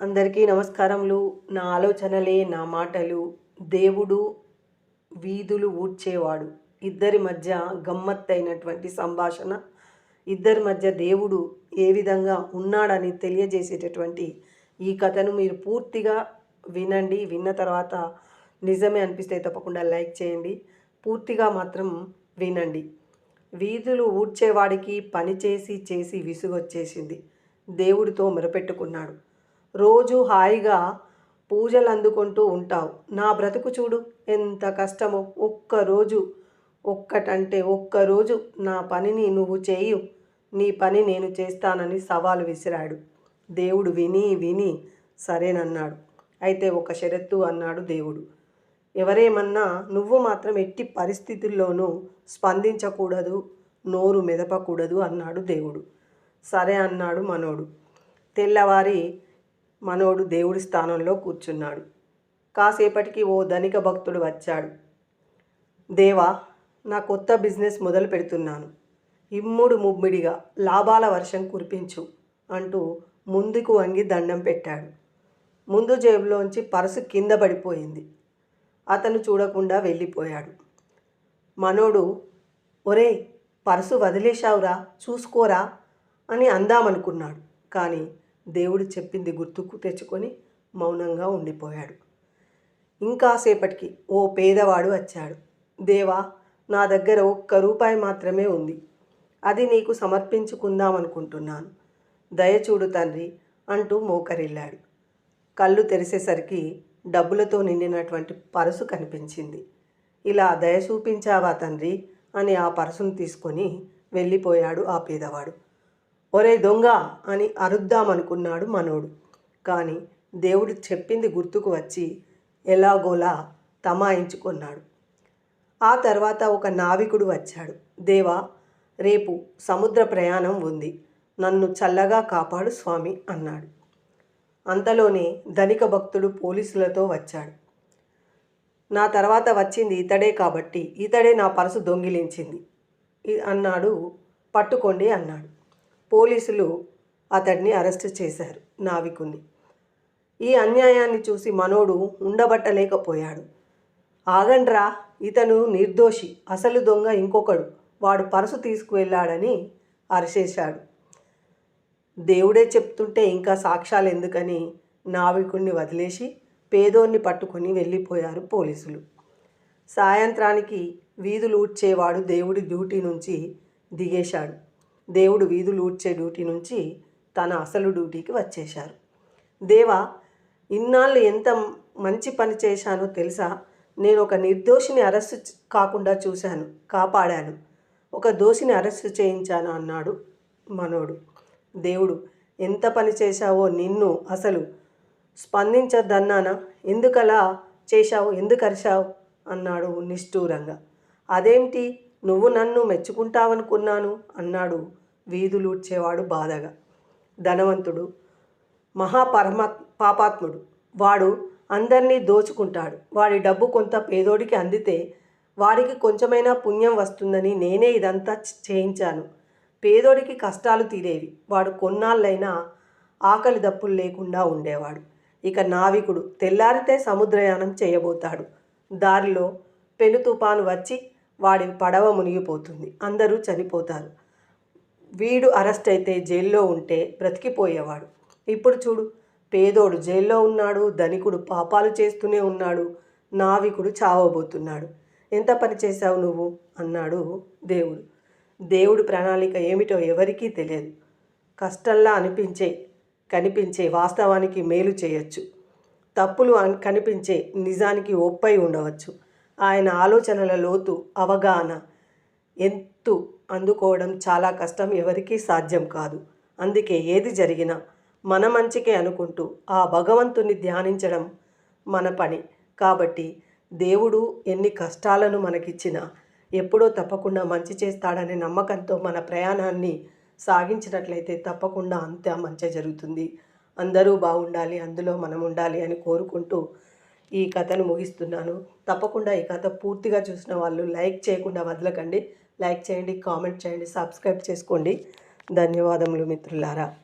అందరికీ నమస్కారములు. నా ఆలోచనలే నా మాటలు దేవుడు వీధులు ఊడ్చేవాడు. ఇద్దరి మధ్య గమ్మత్తైనటువంటి సంభాషణ ఇద్దరి మధ్య దేవుడు ఏ విధంగా ఉన్నాడని తెలియజేసేటటువంటి ఈ కథను మీరు పూర్తిగా వినండి. విన్న తర్వాత నిజమే అనిపిస్తే తప్పకుండా లైక్ చేయండి. పూర్తిగా మాత్రం వినండి. వీధులు ఊడ్చేవాడికి పని చేసి చేసి విసుగొచ్చేసింది. దేవుడితో మొరపెట్టుకున్నాడు. రోజు హాయిగా పూజలు అందుకుంటూ ఉంటావు. నా బ్రతుకు చూడు ఎంత కష్టమో. ఒక్కరోజు ఒక్కటంటే ఒక్కరోజు నా పనిని నువ్వు చేయు. నీ పని నేను చేస్తానని సవాలు విసిరాడు. దేవుడు విని విని సరేనన్నాడు. అయితే ఒక షరత్తు అన్నాడు దేవుడు. ఎవరేమన్నా నువ్వు మాత్రం ఎట్టి పరిస్థితుల్లోనూ స్పందించకూడదు నోరు మెదపకూడదు అన్నాడు దేవుడు. సరే అన్నాడు మనోడు. తెల్లవారి మనోడు దేవుడి స్థానంలో కూర్చున్నాడు. కాసేపటికి ఓ ధనిక భక్తుడు వచ్చాడు. దేవా నా కొత్త బిజినెస్ మొదలు పెడుతున్నాను. ఇమ్ముడు ముమ్మిడిగా లాభాల వర్షం కురిపించు అంటూ ముందుకు వంగి దండం పెట్టాడు. ముందు జేబులోంచి పర్సు కింద పడిపోయింది. అతను చూడకుండా వెళ్ళిపోయాడు. మనోడు ఒరే పర్సు వదిలేశావురా చూసుకోరా అని అందామనుకున్నాడు. కానీ దేవుడు చెప్పింది గుర్తుకు తెచ్చుకొని మౌనంగా ఉండిపోయాడు. ఇంకాసేపటికి ఓ పేదవాడు వచ్చాడు. దేవా నా దగ్గర ఒక్క రూపాయి మాత్రమే ఉంది. అది నీకు సమర్పించుకుందామనుకుంటున్నాను. దయచూడు తండ్రి అంటూ మోకరిల్లాడు. కళ్ళు తెరిసేసరికి డబ్బులతో నిండినటువంటి పరుసు కనిపించింది. ఇలా దయ చూపించావా తండ్రి? అని ఆ పరుసును తీసుకొని వెళ్ళిపోయాడు ఆ పేదవాడు. ఒరే దొంగ అని అరుద్దామనుకున్నాడు మనోడు. కానీ దేవుడు చెప్పింది గుర్తుకు వచ్చి ఎలాగోలా తమాయించుకున్నాడు. ఆ తర్వాత ఒక నావికుడు వచ్చాడు. దేవా రేపు సముద్ర ప్రయాణం ఉంది. నన్ను చల్లగా కాపాడు స్వామి అన్నాడు. అంతలోనే ధనిక భక్తుడు పోలీసులతో వచ్చాడు. నా తర్వాత వచ్చింది ఇతడే కాబట్టి ఇతడే నా పరసు దొంగిలించింది. అన్నాడు పట్టుకోండి అన్నాడు. పోలీసులు అతడిని అరెస్ట్ చేశారు నావికుణ్ణి. ఈ అన్యాయాన్ని చూసి మనోడు ఉండబట్టలేకపోయాడు. ఆగండ్రా ఇతను నిర్దోషి అసలు దొంగ ఇంకొకడు వాడు పరసు తీసుకువెళ్ళాడని అరిచేశాడు. దేవుడే చెప్తుంటే ఇంకా సాక్ష్యాలు ఎందుకని నావికుణ్ణి వదిలేసి పేదోన్ని పట్టుకొని వెళ్ళిపోయారు పోలీసులు. సాయంత్రానికి వీధులు ఊడ్చేవాడు దేవుడి డ్యూటీ నుంచి దిగేశాడు. దేవుడు వీధులు ఊడ్చే డ్యూటీ నుంచి తన అసలు డ్యూటీకి వచ్చేశారు. దేవా ఇన్నాళ్ళు ఎంత మంచి పని చేశానో తెలుసా? నేను ఒక నిర్దోషిని అరెస్టు కాకుండా చూశాను కాపాడాను. ఒక దోషిని అరెస్టు చేయించాను అన్నాడు మనోడు. దేవుడు ఎంత పని చేశావో నిన్ను అసలు స్పందించొద్దన్నానా? ఎందుకలా చేశావు? ఎందుకు అరిశావు? అన్నాడు నిష్ఠూరంగా. అదేంటి? నువ్వు నన్ను మెచ్చుకుంటావనుకున్నాను అన్నాడు వీధులూడ్చేవాడు బాధగా. ధనవంతుడు మహాపరమ పాపాత్ముడు. వాడు అందరినీ దోచుకుంటాడు. వాడి డబ్బు కొంత పేదోడికి అందితే వాడికి కొంచెమైనా పుణ్యం వస్తుందని నేనే ఇదంతా చేయించాను. పేదోడికి కష్టాలు తీరేవి. వాడు కొన్నాళ్ళైనా ఆకలి దప్పులు లేకుండా ఉండేవాడు. ఇక నావికుడు తెల్లారితే సముద్రయానం చేయబోతాడు. దారిలో పెను తుపాను వచ్చి వాడి పడవ మునిగిపోతుంది. అందరూ చనిపోతారు. వీడు అరెస్ట్ అయితే జైల్లో ఉంటే బ్రతికిపోయేవాడు. ఇప్పుడు చూడు పేదోడు జైల్లో ఉన్నాడు ధనికుడు పాపాలు చేస్తూనే ఉన్నాడు నావికుడు చావబోతున్నాడు. ఎంత పని చేశావు నువ్వు? అన్నాడు దేవుడు. దేవుడు ప్రణాళిక ఏమిటో ఎవరికీ తెలియదు. కష్టంలా అనిపించే కనిపించే వాస్తవానికి మేలు చేయొచ్చు. తప్పులు కనిపించే నిజానికి ఒప్పై ఉండవచ్చు. ఆయన ఆలోచనల లోతు అవగాహన ఎంతు అందుకోవడం చాలా కష్టం ఎవరికీ సాధ్యం కాదు. అందుకే ఏది జరిగినా మన మంచికే అనుకుంటూ ఆ భగవంతుని ధ్యానించడం మన పని. కాబట్టి దేవుడు ఎన్ని కష్టాలను మనకిచ్చినా ఎప్పుడో తప్పకుండా మంచి చేస్తాడనే నమ్మకంతో మన ప్రయాణాన్ని సాగించినట్లయితే తప్పకుండా అంత మంచి జరుగుతుంది. అందరూ బాగుండాలి అందులో మనం ఉండాలి అని కోరుకుంటూ ఈ కథను ముగిస్తున్నాను. తప్పకుండా ఈ కథ పూర్తిగా చూసిన వాళ్ళు లైక్ చేయకుండా వదలకండి. లైక్ చేయండి కామెంట్ చేయండి సబ్స్క్రైబ్ చేసుకోండి. ధన్యవాదములు మిత్రులారా.